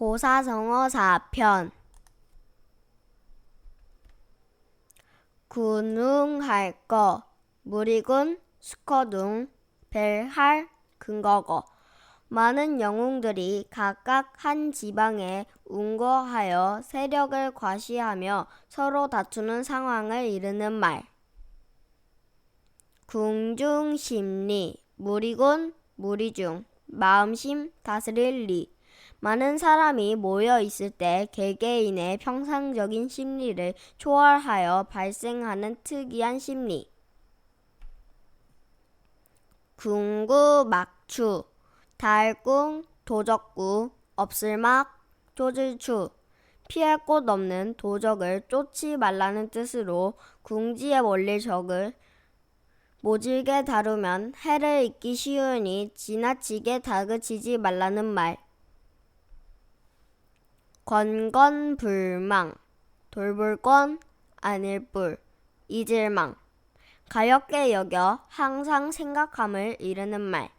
고사성어 4편. 군웅할 거 무리군 수커둥 벨할 근거거. 많은 영웅들이 각각 한 지방에 운거하여 세력을 과시하며 서로 다투는 상황을 이르는 말. 궁중심리 무리군 무리중 마음심 다스릴 리 많은 사람이 모여 있을 때 개개인의 평상적인 심리를 초월하여 발생하는 특이한 심리. 궁구 막추 달궁 도적구 없을막 조질추 피할 곳 없는 도적을 쫓지 말라는 뜻으로 궁지에 몰릴 적을 모질게 다루면 해를 입기 쉬우니 지나치게 다그치지 말라는 말. 건건불망 돌볼건 아닐불 잊을망 가볍게 여겨 항상 생각함을 이르는 말.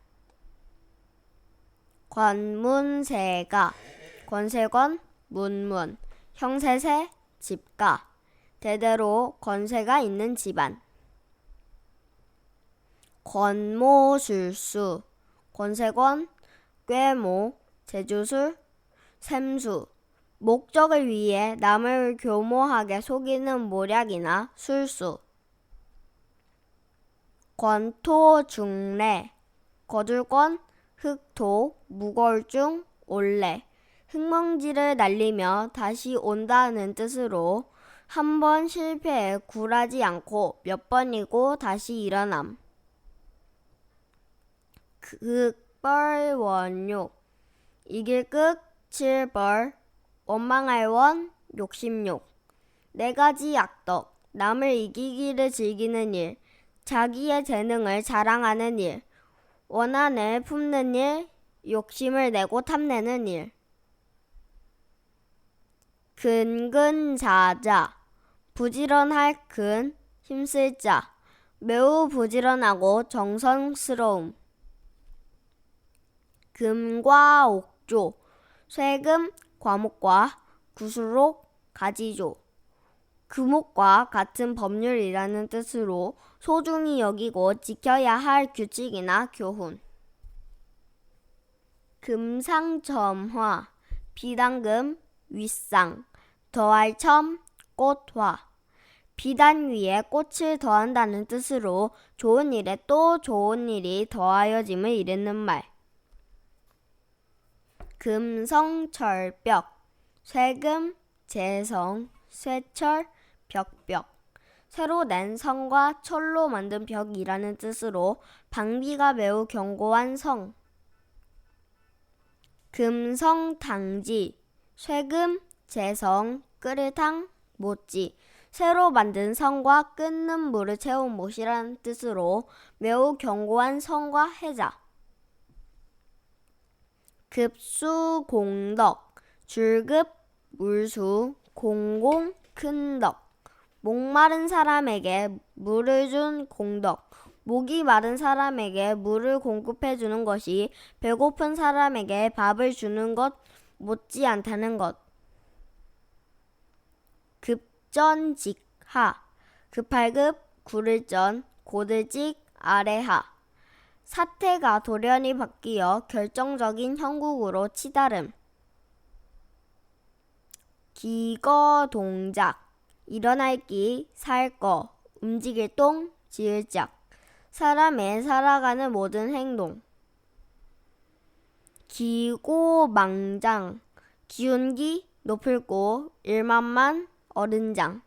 권문세가 권세권 문문 형세세 집가 대대로 권세가 있는 집안. 권모술수 권세권 꾀모 제주술 샘수 목적을 위해 남을 교모하게 속이는 모략이나 술수 권토중래 거둘권 흑토 무골중 올래 흙먼지를 날리며 다시 온다는 뜻으로 한 번 실패해 굴하지 않고 몇 번이고 다시 일어남. 극벌원욕 이길 극 칠벌 원망할 원 욕심욕. 네 가지 악덕 남을 이기기를 즐기는 일 자기의 재능을 자랑하는 일 원한을 품는 일 욕심을 내고 탐내는 일. 근근자자. 부지런할 근 힘쓸 자. 매우 부지런하고 정성스러움. 금과 옥조. 쇠금 과목과 구수록 가지조 금옥과 같은 법률이라는 뜻으로 소중히 여기고 지켜야 할 규칙이나 교훈. 금상첨화 비단금 윗상 더할 첨 꽃화. 비단 위에 꽃을 더한다는 뜻으로 좋은 일에 또 좋은 일이 더하여짐을 이르는 말. 금성철벽 쇠금 재성 쇠철 벽벽 새로 낸 성과 철로 만든 벽이라는 뜻으로 방비가 매우 견고한 성. 금성당지 쇠금 재성 끓을탕 못지 새로 만든 성과 끓는 물을 채운 못이라는 뜻으로 매우 견고한 성과 해자. 급수공덕 줄급 물수 공공 큰덕. 목마른 사람에게 물을 준 공덕. 목이 마른 사람에게 물을 공급해 주는 것이 배고픈 사람에게 밥을 주는 것 못지 않다는 것. 급전직하. 급할급 구를전 고들직 아래하 사태가 돌연히 바뀌어 결정적인 형국으로 치달음. 기거 동작 일어날 기, 살 거, 움직일 똥, 지을 짝 사람의 살아가는 모든 행동. 기고망장 기운기 높을 고 일만만 어른장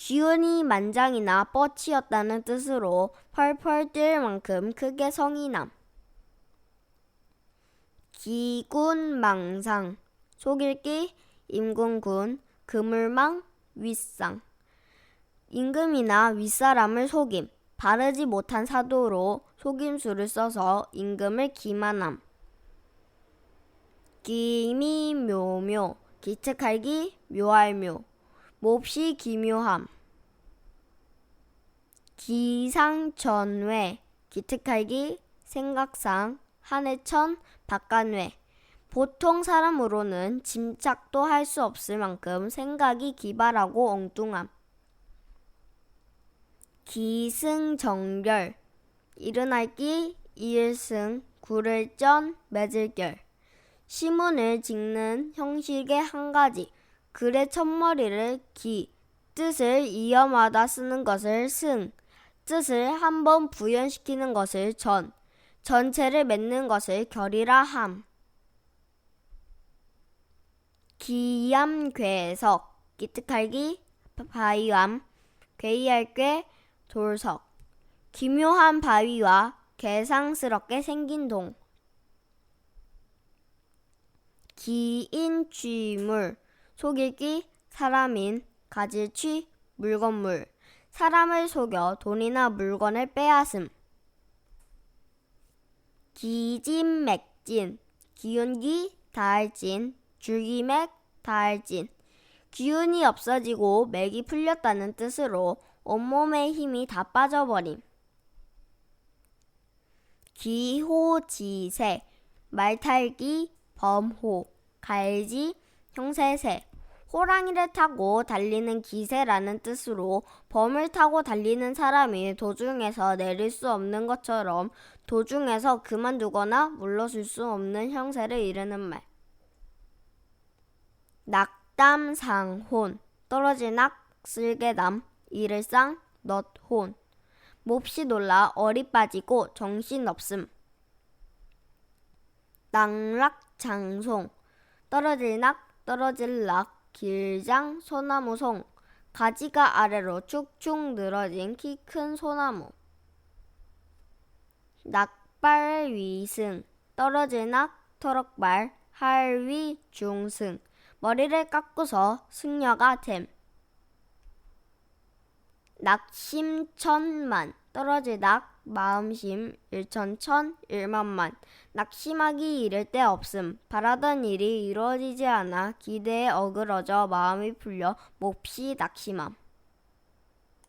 기운이 만장이나 뻗치었다는 뜻으로 펄펄 뛸 만큼 크게 성이 남. 기군망상 속일기 임금군 그물망 윗상 임금이나 윗사람을 속임 바르지 못한 사도로 속임수를 써서 임금을 기만함. 기미묘묘 기특할기 묘할묘 몹시 기묘함. 기상천외 기특할기 생각상 한해천 박간외 보통 사람으로는 짐작도 할 수 없을 만큼 생각이 기발하고 엉뚱함. 기승전결 일어날기 일승 구를전 맺을결 시문을 짓는 형식의 한 가지 글의 첫머리를 기 뜻을 이어마다 쓰는 것을 승 뜻을 한 번 부연시키는 것을 전 전체를 맺는 것을 결이라 함. 기암괴석 기특할기 바위암 괴이할 괴 돌석. 기묘한 바위와 개상스럽게 생긴 동. 기인 쥐물 속일기 사람인 가질취 물건물. 사람을 속여 돈이나 물건을 빼앗음. 기진맥진 기운기 다할진 줄기맥 다할진. 기운이 없어지고 맥이 풀렸다는 뜻으로 온몸의 힘이 다 빠져버림. 기호지세 말탈기 범호 갈지 형세세 호랑이를 타고 달리는 기세라는 뜻으로 범을 타고 달리는 사람이 도중에서 내릴 수 없는 것처럼 도중에서 그만두거나 물러설 수 없는 형세를 이르는 말. 낙담상혼 떨어질 낙 쓸개담 이를상 넛혼 몹시 놀라 어리 빠지고 정신 없음. 낙락장송 떨어질 낙 떨어질 낙 길장 소나무 송 가지가 아래로 축축 늘어진 키 큰 소나무. 낙발 위승 떨어질 낙 터럭발 할위 중승. 머리를 깎고서 승려가 됨 낙심천만 떨어질 낙 마음심 일천천 일만만. 낙심하기 이를 데 없음. 바라던 일이 이루어지지 않아 기대에 어그러져 마음이 풀려 몹시 낙심함